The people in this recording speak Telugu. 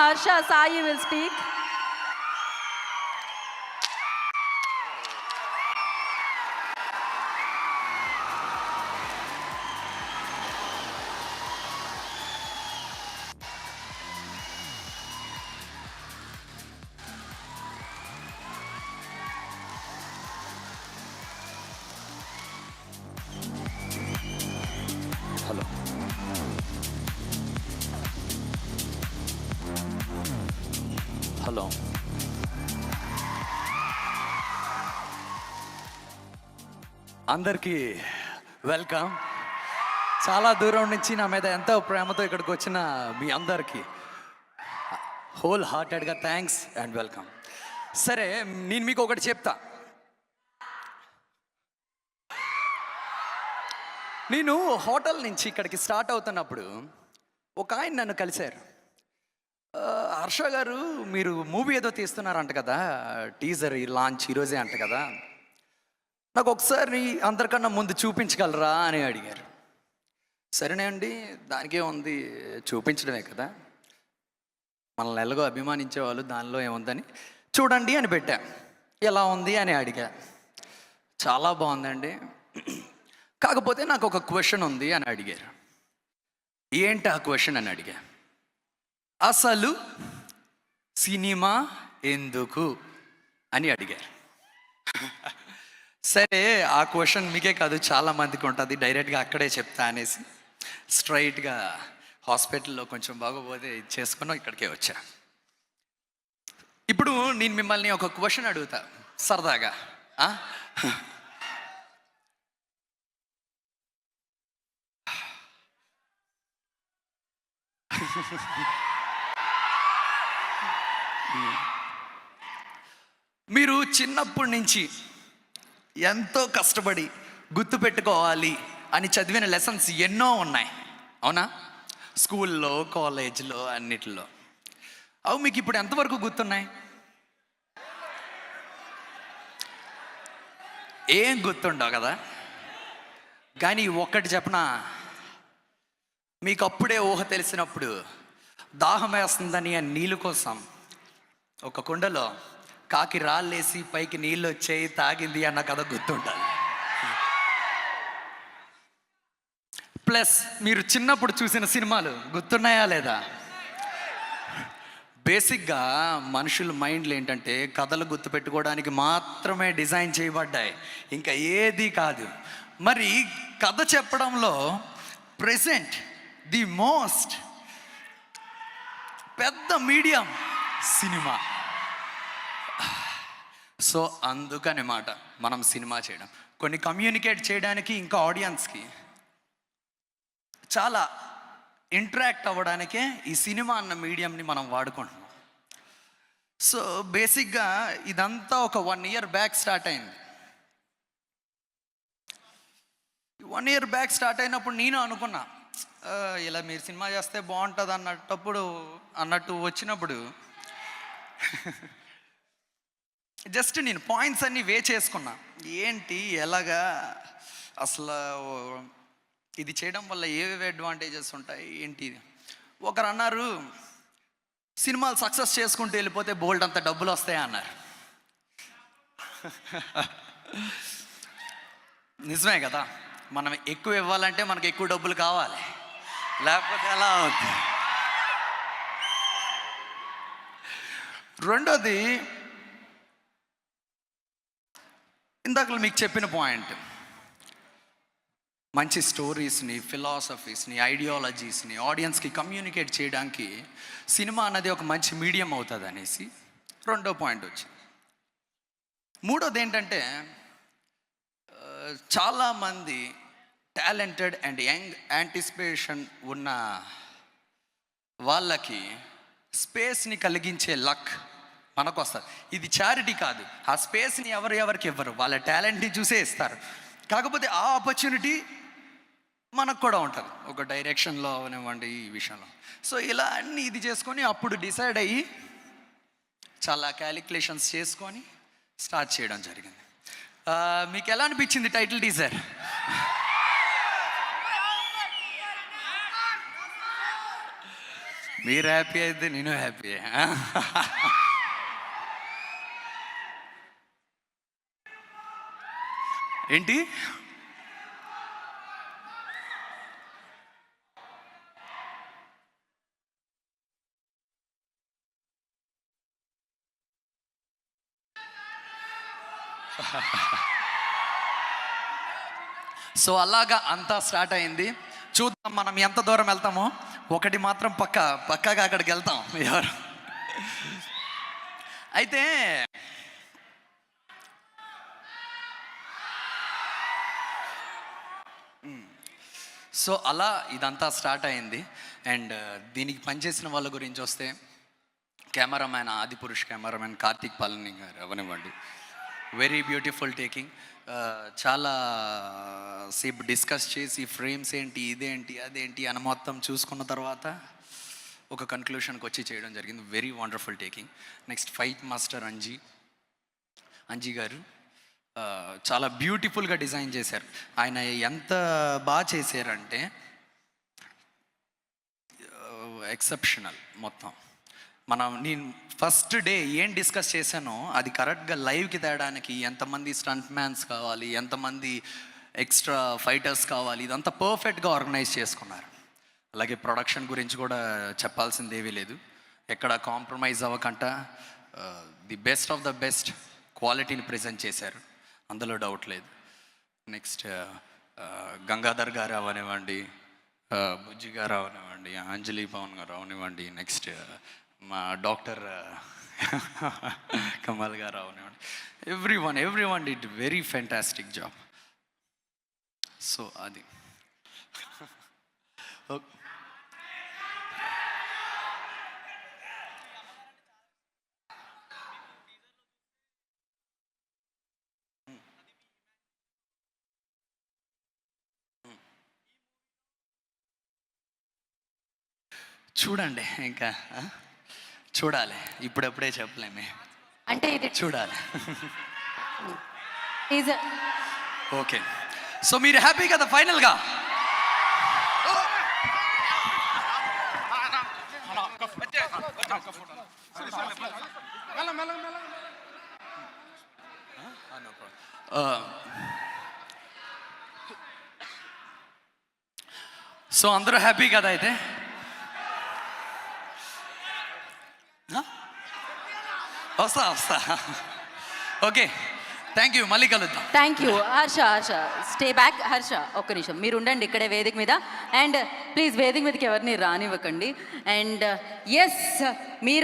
Harsha Sai will speak. Hello. అందరికీ వెల్కమ్. చాలా దూరం నుంచి నా మీద ఎంతో ప్రేమతో ఇక్కడికి వచ్చిన మీ అందరికీ హోల్ హార్టెడ్గా థ్యాంక్స్ అండ్ వెల్కమ్. సరే నేను మీకు ఒకటి చెప్తా. నేను హోటల్ నుంచి ఇక్కడికి స్టార్ట్ అవుతున్నప్పుడు ఒక ఆయన నన్ను కలిశారు. హర్ష గారు మీరు మూవీ ఏదో తీస్తున్నారంట కదా టీజర్ ఈ లాంచ్ ఈరోజే అంట కదా. నాకు ఒకసారి అందరికన్నా ముందు చూపించగలరా అని అడిగారు. సరేనే అండి దానికే ఉంది చూపించడమే కదా. మనల్ని ఎలాగో అభిమానించే వాళ్ళు దానిలో ఏముందని చూడండి అని పెట్టా. ఎలా ఉంది అని అడిగా. చాలా బాగుందండి. కాకపోతే నాకు ఒక క్వశ్చన్ ఉంది అని అడిగారు. ఏంటి ఆ క్వశ్చన్ అని అడిగా. అసలు సినిమా ఎందుకు అని అడిగారు. సరే ఆ క్వశ్చన్ మీకే కాదు చాలా మందికి ఉంటుంది. డైరెక్ట్గా అక్కడే చెప్తా అనేసి స్ట్రైట్గా హాస్పిటల్లో కొంచెం బాగోపోతే చేసుకున్నాం ఇక్కడికే వచ్చా. ఇప్పుడు నేను మిమ్మల్ని ఒక క్వశ్చన్ అడుగుతా సరదాగా. ఆ? మీరు చిన్నప్పటి నుంచి ఎంతో కష్టపడి గుర్తుపెట్టుకోవాలి అని చదివిన లెసన్స్ ఎన్నో ఉన్నాయి. అవునా? స్కూల్లో కాలేజ్లో అన్నిటిలో. అవి మీకు ఇప్పుడు ఎంతవరకు గుర్తున్నాయి? ఏం గుర్తుండవు కదా? కానీ ఒక్కటి చెప్పనా? మీకు అప్పుడే ఊహ తెలిసినప్పుడు దాహం వేస్తుందని ఆ నీళ్ళు కోసం ఒక కుండలో కాకి రాళ్ళేసి పైకి నీళ్ళు వచ్చాయి తాగింది అన్న కథ గుర్తుంటుంది ప్లస్ మీరు చిన్నప్పుడు చూసిన సినిమాలు గుర్తున్నాయా లేదా? బేసిక్గా మనుషుల మైండ్లు ఏంటంటే కథలు గుర్తుపెట్టుకోవడానికి మాత్రమే డిజైన్ చేయబడ్డాయి. ఇంకా ఏది కాదు. మరి కథ చెప్పడంలో ప్రెసెంట్ ది మోస్ట్ పెద్ద మీడియం సినిమా. సో అందుకని మాట మనం సినిమా చేయడం. కొన్ని కమ్యూనికేట్ చేయడానికి ఇంకా ఆడియన్స్కి చాలా ఇంటరాక్ట్ అవ్వడానికే ఈ సినిమా అన్న మీడియంని మనం వాడుకుంటున్నాం. సో బేసిక్గా ఇదంతా ఒక వన్ ఇయర్ బ్యాక్ స్టార్ట్ అయింది. వన్ ఇయర్ బ్యాక్ స్టార్ట్ అయినప్పుడు నేను అనుకున్నా ఇలా మీరు సినిమా చేస్తే బాగుంటుంది అన్నప్పుడు అన్నట్టు వచ్చినప్పుడు జస్ట్ నేను పాయింట్స్ అన్నీ వే చేసుకున్నా. ఏంటి ఎలాగా అసలు ఇది చేయడం వల్ల ఏవేవి అడ్వాంటేజెస్ ఉంటాయి ఏంటి? ఒకరు అన్నారు సినిమాలు సక్సెస్ చేసుకుంటూ వెళ్ళిపోతే బోల్డ్ అంత డబ్బులు వస్తాయి? అన్నారు. నిజమే కదా? మనం ఎక్కువ ఇవ్వాలంటే మనకు ఎక్కువ డబ్బులు కావాలి. లేకపోతే ఎలా అవుతుంది రెండోది ఇందాక మీకు చెప్పిన పాయింట్. మంచి స్టోరీస్ని ఫిలాసఫీస్ని ఐడియాలజీస్ని ఆడియన్స్కి కమ్యూనికేట్ చేయడానికి సినిమా అన్నది ఒక మంచి మీడియం అవుతుంది అనేసి రెండో పాయింట్ వచ్చి మూడోది ఏంటంటే చాలామంది టాలెంటెడ్ అండ్ యంగ్ యాంటిసిపేషన్ ఉన్న వాళ్ళకి స్పేస్ని కలిగించే లక్ మనకు వస్తుంది ఇది చారిటీ కాదు. ఆ స్పేస్ని ఎవరు ఎవరికి ఇవ్వరు. వాళ్ళ టాలెంట్ని చూసే ఇస్తారు. కాకపోతే ఆ ఆపర్చునిటీ మనకు కూడా ఉంటుంది. ఒక డైరెక్షన్లో అవనివ్వండి ఈ విషయంలో. సో ఇలా అన్ని ఇది చేసుకొని అప్పుడు డిసైడ్ అయ్యి చాలా క్యాలిక్యులేషన్స్ చేసుకొని స్టార్ట్ చేయడం జరిగింది. మీకు ఎలా అనిపించింది టైటిల్ టీజర్ మీరు హ్యాపీ అయితే నేను హ్యాపీ ఏంటి? సో అలాగా అంతా స్టార్ట్ అయింది. చూద్దాం మనం ఎంత దూరం వెళ్తామో. ఒకటి మాత్రం పక్క పక్కగా అక్కడికి వెళ్తాం. ఎవరు? అయితే సో అలా ఇదంతా స్టార్ట్ అయింది. అండ్ దీనికి పనిచేసిన వాళ్ళ గురించి వస్తే కెమెరామ్యాన్ ఆది పురుష్ కెమెరామ్యాన్ కార్తీక్ పాలని గారు అవనివ్వండి వెరీ బ్యూటిఫుల్ టేకింగ్ చాలా uh, సేపు డిస్కస్ చేసి ఫ్రేమ్స్ ఏంటి ఇదేంటి అదేంటి అని మొత్తం చూసుకున్న తర్వాత ఒక కన్క్లూషన్కి వచ్చి చేయడం జరిగింది. Very wonderful taking next fight master Anji Anji garu uh, చాలా బ్యూటిఫుల్గా డిజైన్ చేశారు. ఆయన ఎంత బాగా చేశారంటే uh, ఎక్సెప్షనల్ మొత్తం. మనం నేను ఫస్ట్ డే ఏం డిస్కస్ చేశానో అది కరెక్ట్గా లైవ్కి తేడానికి ఎంతమంది స్టంట్ మ్యాన్స్ కావాలి ఎంతమంది ఎక్స్ట్రా ఫైటర్స్ కావాలి ఇదంతా పర్ఫెక్ట్గా ఆర్గనైజ్ చేసుకున్నారు. అలాగే ప్రొడక్షన్ గురించి కూడా చెప్పాల్సింది ఏమీ లేదు. ఎక్కడ కాంప్రమైజ్ అవ్వకుండా the best of the best క్వాలిటీని ప్రజెంట్ చేశారు. అందులో డౌట్ లేదు. నెక్స్ట్ గంగాధర్ గారు అవనివ్వండి బుజ్జి గారు అవనివ్వండి అంజలి పవన్ గారు అవనివ్వండి నెక్స్ట్ మా డాక్టర్ కమల్ గారు అవనివ్వండి every one every one did very fantastic job so అది చూడండి ఇంకా చూడాలి. ఇప్పుడప్పుడే చెప్పలేమే. అంటే ఇది చూడాలి. ఓకే. సో మీరు హ్యాపీ కదా ఫైనల్గా? సో అందరూ హ్యాపీ కదా అయితే ఆ? వస్తా వస్తా. ఓకే థ్యాంక్ యూ మళ్ళీ కలుద్దాం. Thank you Harsha Harsha. Stay back Harsha ఒక్క నిమిషం. మీరు ఉండండి ఇక్కడే వేదిక మీద. అండ్ ప్లీజ్ వేదిక మీదకి ఎవరిని రానివ్వకండి. అండ్ ఎస్ uh, మీరు